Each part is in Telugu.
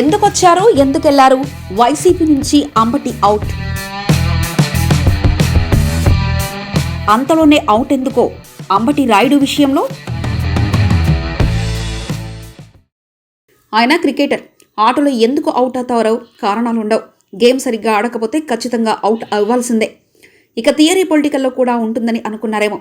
ఎందుకొచ్చారు? ఎందుకెళ్ళారు? వైసీపీ నుంచి అంబటి అవుట్ అంతలోనే అవుట్ ఎందుకో? అంబటి రాయుడు విషయంలో? ఆయన క్రికెటర్. ఆటలో ఎందుకు అవుట్ అవుతారో కారణాలుండవు. గేమ్ సరిగ్గా ఆడకపోతే ఖచ్చితంగా అవుట్ అవ్వాల్సిందే. ఇక థియరీ పొలిటికల్లో కూడా ఉంటుందని అనుకున్నారేమో.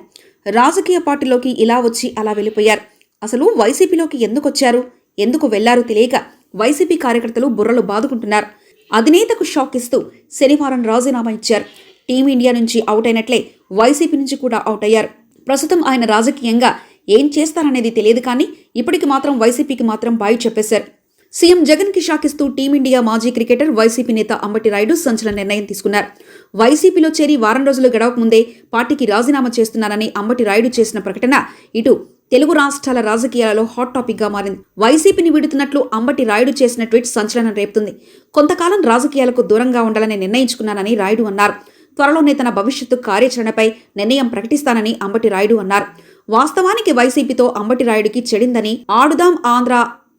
రాజకీయ పార్టీలోకి ఇలా వచ్చి అలా వెళ్ళిపోయారు. అసలు వైసీపీలోకి ఎందుకు వచ్చారు ఎందుకు వెళ్ళారు తెలియక? వైసీపీ కార్యకర్తలు బుర్రలు బాదుకుంటున్నారు. అధినేతకు షాక్ ఇస్తూ శనివారం రాజీనామా ఇచ్చారు. టీమిండియా నుంచి అవుట్ అయినట్లే వైసీపీ నుంచి కూడా అవుట్ అయ్యారు. ప్రస్తుతం ఆయన రాజకీయంగా ఏం చేస్తారనేది తెలియదు కానీ ఇప్పటికి మాత్రం వైసీపీకి మాత్రం బాయి చెప్పేశారు. సీఎం జగన్కి షాకిస్తూ టీమిండియా మాజీ క్రికెటర్ వైసీపీ నేత అంబటి రాయుడు సంచలన నిర్ణయం తీసుకున్నారు. వైసీపీలో చేరి వారం రోజులు గడవక ముందే పార్టీకి రాజీనామా చేస్తున్నానని అంబటి రాయుడు చేసిన ప్రకటన ఇటు తెలుగు రాష్ట్రాల రాజకీయాలలో హాట్ టాపిక్గా మారింది. వైసీపీని విడుతున్నట్లు అంబటి రాయుడు చేసిన ట్వీట్ సంచలనం రేపుతుంది. కొంతకాలం రాజకీయాలకు దూరంగా ఉండాలని నిర్ణయించుకున్నానని రాయుడు అన్నారు. త్వరలోనే తన భవిష్యత్తు కార్యాచరణపై నిర్ణయం ప్రకటిస్తానని అంబటి రాయుడు అన్నారు. వాస్తవానికి వైసీపీతో అంబటి రాయుడికి చెడిందని ఆడుదాం ఆంధ్ర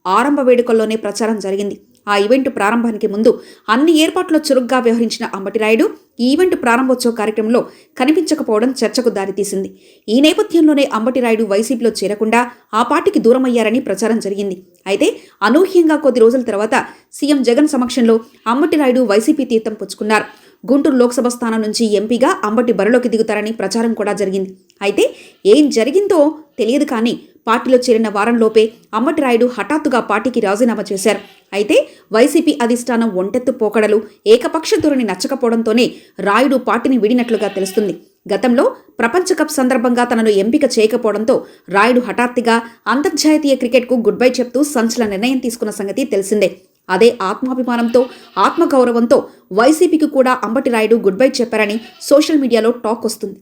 ఆరంభ వేడుకల్లోనే ప్రచారం జరిగింది. ఆ ఈవెంట్ ప్రారంభానికి ముందు అన్ని ఏర్పాట్లు చురుగ్గా వ్యవహరించిన అంబటిరాయుడు ఈ ఈవెంట్ ప్రారంభోత్సవ కార్యక్రమంలో కనిపించకపోవడం చర్చకు దారితీసింది. ఈ నేపథ్యంలోనే అంబటిరాయుడు వైసీపీలో చేరకుండా ఆ పార్టీకి దూరమయ్యారని ప్రచారం జరిగింది. అయితే అనూహ్యంగా కొద్ది రోజుల తర్వాత సీఎం జగన్ సమక్షంలో అంబటిరాయుడు వైసీపీ తీర్థం పుచ్చుకున్నారు. గుంటూరు లోక్సభ స్థానం నుంచి ఎంపీగా అంబటి బరిలోకి దిగుతారని ప్రచారం కూడా జరిగింది. అయితే ఏం జరిగిందో తెలియదు కానీ పార్టీలో చేరిన వారంలోపే అమ్మటిరాయుడు రాయుడు హఠాత్తుగా పార్టీకి రాజీనామా చేశారు. అయితే వైసీపీ అధిష్టానం ఒంటెత్తు పోకడలు ఏకపక్ష ధోరణి నచ్చకపోవడంతోనే రాయుడు పార్టీని విడినట్లుగా తెలుస్తుంది. గతంలో ప్రపంచ కప్ సందర్భంగా తనను ఎంపిక చేయకపోవడంతో రాయుడు హఠాత్తుగా అంతర్జాతీయ క్రికెట్కు గుడ్ బై చెప్తూ సంచలన నిర్ణయం తీసుకున్న సంగతి తెలిసిందే. అదే ఆత్మాభిమానంతో ఆత్మగౌరవంతో వైసీపీకి కూడా అంబటి రాయుడు గుడ్ బై చెప్పారని సోషల్ మీడియాలో టాక్ వస్తుంది.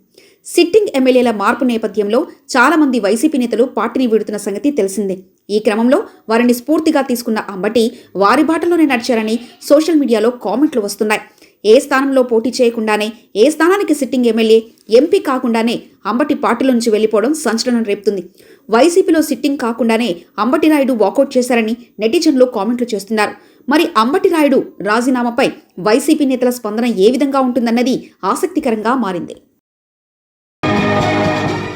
సిట్టింగ్ ఎమ్మెల్యేల మార్పు నేపథ్యంలో చాలామంది వైసీపీ నేతలు పార్టీని వీడుతున్న సంగతి తెలిసిందే. ఈ క్రమంలో వారిని స్ఫూర్తిగా తీసుకున్న అంబటి వారి బాటలోనే నడిచారని సోషల్ మీడియాలో కామెంట్లు వస్తున్నాయి. ఏ స్థానంలో పోటీ చేయకుండానే ఏ స్థానానికి సిట్టింగ్ ఎమ్మెల్యే ఎంపీ కాకుండానే అంబటి పార్టీలో నుంచి వెళ్ళిపోవడం సంచలనం రేపుతుంది. వైసీపీలో సిట్టింగ్ కాకుండానే అంబటి రాయుడు వాకౌట్ చేశారని నెటిజన్లు కామెంట్లు చేస్తున్నారు. మరి అంబటి రాయుడు రాజీనామాపై వైసీపీ నేతల స్పందన ఏ విధంగా ఉంటుందన్నది ఆసక్తికరంగా మారింది.